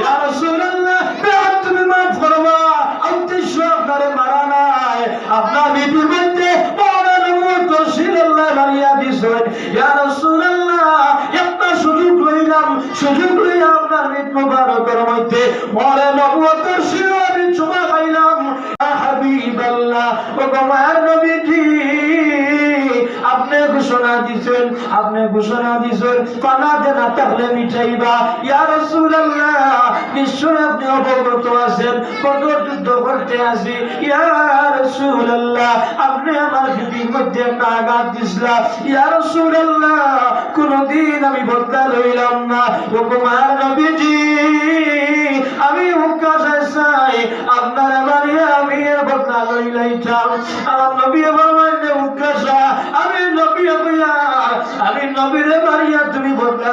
ইয়া রাসূলুল্লাহ বেয়াত তুমি মাফ করবা উদ্দেশ্য আপনারে মারা নাই। আপনার বিবির মধ্যে মরা নবুয়ত শিলাল্লাহ মারিয়া দিছেন ইয়া রাসূলুল্লাহ, একটা সুযোগ লইলাম, সুযোগ লইয়া আপনার মৃত মুবারকের মধ্যে মরে ঘোষণা দিছেন, আপনি ঘোষণা দিছেন পানা দেনা তাহলে মিঠাইবা। ইয়া রাসূলুল্লাহ, নিশ্চয় আপনি অবগত আছেন কত যুদ্ধ করতে আসি ইয়া রাসূলুল্লাহ, আপনি আমার হৃদয়ের মধ্যে একটা আঘাত দিছিলা। ইয়া রাসূলুল্লাহ, কোনদিন আমি বদলা লইলাম না। ও কুমার নবীজি, আমি হুক্কা চাই আপনার বাড়ি আমি বদলা লইলাইতাম। আমার নবী আমার মানে হুক্কা আমি নবী হইয়া আমি নবীরে মারিয়া তুমি বদলা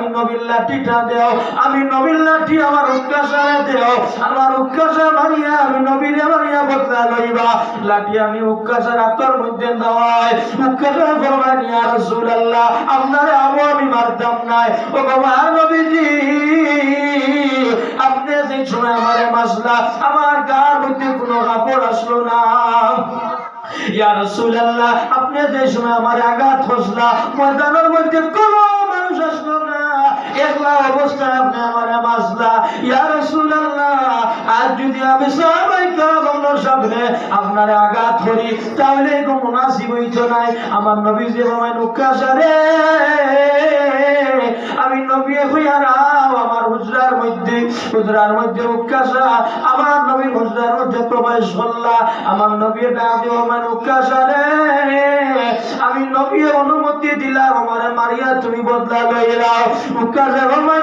আমি নবীর লাঠিটা দেও আমি নবীর লাঠি আমার উৎকাশায় দেও। আমার উৎকাশা মারিয়া আমি নবীরে মারিয়া বদলা লইবা। লাঠি আমি উৎকাশার আত্মার মধ্যে দেওয়াই উৎকাশা ফরমান ইয়া রাসূলুল্লাহ, আপনারে আবু আমি মারতাম নাই। ও বাবা নবীজি, আপনি যে সময় আমারে মাসলা আমার গার মধ্যে কোনো কাপড় আসলো না। ইয়া রাসূলুল্লাহ, আপনি যে সময় আমার আঘাত হসলা ময়দানের মধ্যে কোনো একলা অবস্থা আপনি আমার মাসলা ইয়া রাসূলুল্লাহ আজ যদি আমি সবাই সামনে আপনার আঘাত করি। তাহলে মুনাসিব নাই। আমার নবী যে আমি নবী হইয়া রাও আমার হুজরার মধ্যে হুজরার মধ্যে উকাশা আমার হুজরার মধ্যে প্রবেশ করলা। আমার নবী আমার রে আমি নবী অনুমতি দিলাম, আমার মারিয়া তুমি বদলা লইলাও আমার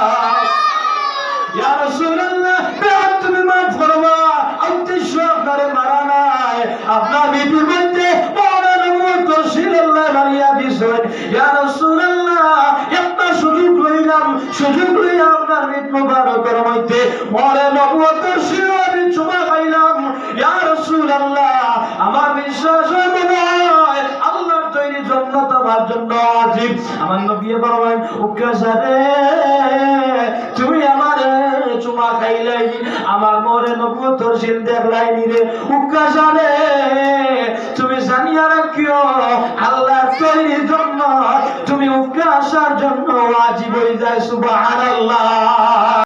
লইয়া আপনার মৃত মুবারকের মধ্যে মরে নবুয়তের শিলা চুমা খাইলাম। ইয়া রাসূলুল্লাহ, আমার বিশ্বাস মনে হয় আল্লাহর তৈরি জান্নাত আমার জন্য ওয়াজিব আমার নবী বলেন উকাসারে তুমি আমারে চুমা খাইলাই আমার মরে নবুয়তর শিল দেখলাই রে। উকাসারে তুমি জানিয়া রাখিও, আল্লাহর তৈরি জন্য তুমি আসার জন্য ওয়াজিব হয়ে যায় সুবহানাল্লাহ।